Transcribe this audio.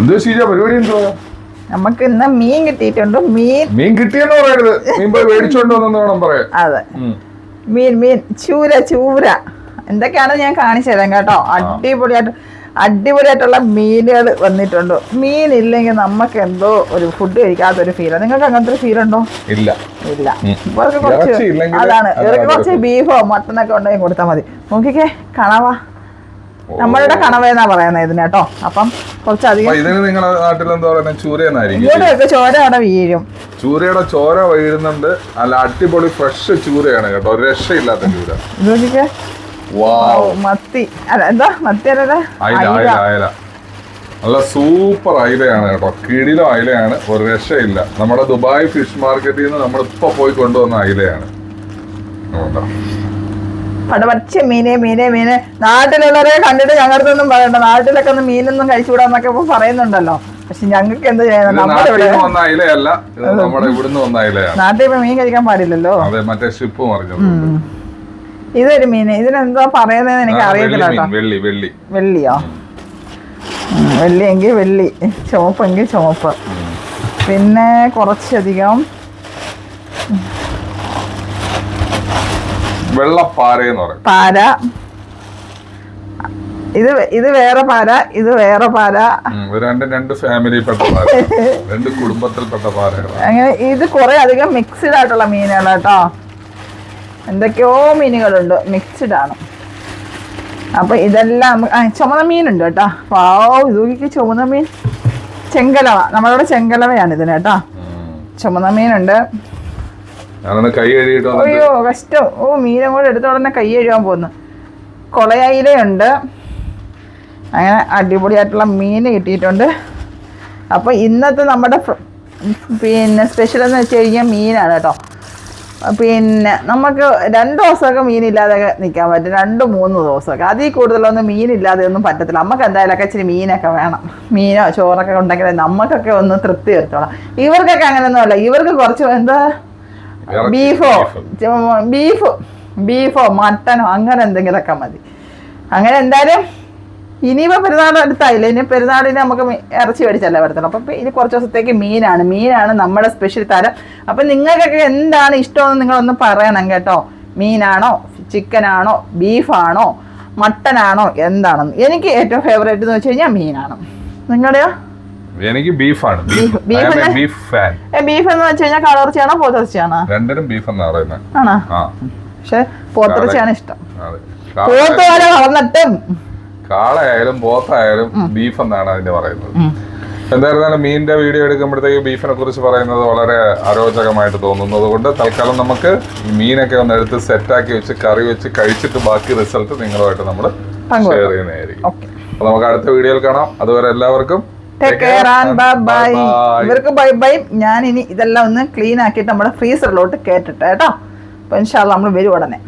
എന്തോ ശീജ പരിപാടി എന്തുവാ നമുക്ക് ഇന്ന് മീൻ കിട്ടിയിട്ടുണ്ട്. മീൻ മീൻ കിട്ടിയെന്ന് പറയരുത്. മീൻ പോയി മേടിച്ചോണ്ട് വന്നെന്ന് വേണം പറയാൻ. അതെ. മീൻ മീൻ. ചൂര ചൂര. എന്തൊക്കെയാണ് ഞാൻ കാണിച്ചു തരാം കേട്ടോ. അടിപൊളിയായിട്ട് അടിപൊളിയായിട്ടുള്ള മീനുകൾ വന്നിട്ടുണ്ട്. മീൻ ഇല്ലെങ്കിൽ നമുക്ക് എന്തോ ഒരു ഫുഡ് കഴിക്കാത്തൊരു ഫീലാണ് നിങ്ങൾക്ക് അങ്ങനത്തെ ഒരു ഫീൽ ഉണ്ടോ? ഇല്ല. ഇല്ല. ഇവർക്ക് കുറച്ച് അതാണ്. ഇവർക്ക് കുറച്ച് ബീഫോ മട്ടനൊക്കെ ഉണ്ടെങ്കിൽ കൊടുത്താൽ മതി. നോക്കിക്കേ കണവ. നമ്മളുടെ കണവ എന്നാ പറയുന്നത് ഇതിന് കേട്ടോ. അപ്പൊ കുറച്ചധികം ഇതിന് നിങ്ങളുടെ നാട്ടിൽ എന്താ പറയുന്നത് ചൂര എന്നായിരിക്കും ഇവിടെയൊക്കെ ചോര അവിടെ വീഴും. ചൂരയുടെ ചോര വീഴുന്നുണ്ട്. നല്ല അടിപൊളി ഫ്രഷ് ചൂരയാണ് കേട്ടോ. രക്ഷയില്ലാത്ത ചൂര. മത്തി. അല്ല എന്താ? മത്തി അയില നല്ല സൂപ്പർ അയിലയാണ് കേട്ടോ. കിടിലോ അയിലയാണ്. ഒരു രക്ഷയില്ല. നമ്മുടെ ദുബായ് ഫിഷ് മാർക്കറ്റിൽ നിന്ന് നമ്മൾ ഇപ്പൊ പോയി കൊണ്ടുവന്ന അയിലയാണ്. പടപച്ച മീനെ മീനെ മീനെ. നാട്ടിലുള്ളവരെ കണ്ടിട്ട് ഞങ്ങൾക്കൊന്നും പറയണ്ട. നാട്ടിലൊക്കെ ഒന്ന് മീനൊന്നും കഴിച്ചുകൂടാന്നൊക്കെ ഇപ്പൊ പറയുന്നുണ്ടല്ലോ. പക്ഷെ ഞങ്ങൾക്ക് എന്ത് ചെയ്യണം നമ്മുടെ ഇവിടെ നാട്ടിൽ ഇപ്പൊ മീൻ കഴിക്കാൻ പാടില്ലല്ലോ. അതെ മറ്റേ ഷിപ്പ്. ഇതൊരു മീന്. ഇതിനെന്താ പറയുന്നതെന്ന് എനിക്ക് അറിയത്തില്ല വെള്ളി വെള്ളി വെള്ളി. വെള്ളിയോ? വെള്ളി വെള്ളിയെങ്കിൽ വെള്ളി. ചുവപ്പെങ്കിൽ ചുവപ്പ്. പിന്നെ കുറച്ചധികം വെള്ളപ്പാരയെന്ന് പറയും പാര. ഇത് ഇത് വേറെ പാര ഇത് വേറെ പാര. രണ്ട് രണ്ടും ഫാമിലിയിൽപ്പെട്ട പാര. രണ്ട് കുടുംബത്തിൽപ്പെട്ട പാര അങ്ങനെ ഇത് കുറെ അധികം മിക്സ്ഡ് ആയിട്ടുള്ള മീനുകൾ കേട്ടോ എന്തൊക്കെയോ മീനുകളുണ്ട്. മിക്സ്ഡ് ആണ് അപ്പൊ ഇതെല്ലാം ചുമന്ന മീനുണ്ട് കേട്ടോ. പാവോ ഇത് നോക്കിക്ക് ചുമന്ന മീൻ. ചെങ്കലവ. നമ്മളിവിടെ ചെങ്കലവയാണ് ഇതിന് കേട്ടോ. ചുമന്ന മീനുണ്ട്. ഞാനൊന്ന് കൈ കഴുകിയിട്ട് അയ്യോ കഷ്ടം. ഓ മീനും കൂടെ എടുത്ത കൈ കഴുകാൻ പോകുന്നു കൊളയയിലുണ്ട് അങ്ങനെ അടിപൊളിയായിട്ടുള്ള മീൻ കിട്ടിയിട്ടുണ്ട്. അപ്പോൾ ഇന്നത്തെ നമ്മുടെ പിന്നെ സ്പെഷ്യൽ എന്ന് വെച്ച് കഴിഞ്ഞാൽ മീനാണ് കേട്ടോ. പിന്നെ നമുക്ക് രണ്ട് ദിവസമൊക്കെ മീനില്ലാതെ നിൽക്കാൻ പറ്റും. രണ്ട് മൂന്ന് ദിവസമൊക്കെ. അതിൽ കൂടുതലൊന്നും മീനില്ലാതെ ഒന്നും പറ്റത്തില്ല. നമുക്ക് എന്തായാലും ഇച്ചിരി മീനൊക്കെ വേണം. മീനോ ചോറൊക്കെ ഉണ്ടെങ്കിൽ നമുക്കൊക്കെ ഒന്ന് തൃപ്തി വരുത്തോളാം ഇവർക്കൊക്കെ അങ്ങനെയൊന്നും അല്ല. ഇവർക്ക് കുറച്ച് എന്താ ബീഫോ ബീഫ്. ബീഫ് മട്ടനോ അങ്ങനെ എന്തെങ്കിലുമൊക്കെ മതി. അങ്ങനെ എന്തായാലും ഇനിയിപ്പോൾ പെരുന്നാൾ അടുത്തായില്ല? ഇനി പെരുന്നാളിന് നമുക്ക് ഇറച്ചി മേടിച്ചല്ലേ വരത്തുള്ളൂ. അപ്പം ഇനി കുറച്ച് ദിവസത്തേക്ക് മീനാണ്. മീനാണ് നമ്മുടെ സ്പെഷ്യൽ തരം. അപ്പം നിങ്ങൾക്കൊക്കെ എന്താണ് ഇഷ്ടമെന്ന് നിങ്ങളൊന്ന് പറയണം കേട്ടോ. മീനാണോ ചിക്കനാണോ ബീഫാണോ മട്ടനാണോ എന്താണെന്ന്. എനിക്ക് ഏറ്റവും ഫേവറേറ്റ് എന്ന് വെച്ച് കഴിഞ്ഞാൽ മീനാണ്. നിങ്ങളുടെയോ? എനിക്ക് ബീഫാണ്. ബീഫ്- ഫാൻ ബീഫ് എന്ന് വെച്ച് കഴിഞ്ഞാൽ കളർച്ചയാണോ പോത്തിറച്ചിയാണോ? രണ്ടിനും ബീഫ് എന്നാ പറയുന്നത് ആണോ? പക്ഷെ പോത്തിറച്ചിയാണ് ഇഷ്ടം. പോത്ത് വരെ വളർന്നിട്ടും. കാളയായാലും പോത്തായാലും ബീഫ് എന്നാണ് അതിന്റെ പറയുന്നത്. എന്തായിരുന്നാലും മീനിന്റെ വീഡിയോ എടുക്കുമ്പോഴത്തേക്ക് ബീഫിനെ കുറിച്ച് പറയുന്നത് വളരെ അരോചകമായിട്ട് തോന്നുന്നത് കൊണ്ട് തൽക്കാലം നമുക്ക് മീനൊക്കെ ഒന്ന് എടുത്ത് സെറ്റാക്കി വെച്ച് കറി വെച്ച് കഴിച്ചിട്ട് ബാക്കി റിസൾട്ട് നിങ്ങളുമായിട്ട് നമ്മൾ. ഷെയർ ചെയ്യുന്നതായിരിക്കും. അപ്പൊ നമുക്ക് അടുത്ത വീഡിയോയിൽ കാണാം. അതുവരെ എല്ലാവർക്കും ടേക്ക് കെയർ ആൻഡ് ബൈ. ഇവർക്ക് ബൈ ബൈ ഞാൻ ഇനി ഇതെല്ലാം ഒന്ന് ക്ലീൻ ആക്കിയിട്ട് നമ്മുടെ ഫ്രീസറിലോട്ട് കേട്ടിട്ട് കേട്ടോ. അപ്പൊ ഇൻഷാല്ല നമ്മൾ വരും ഉടനെ.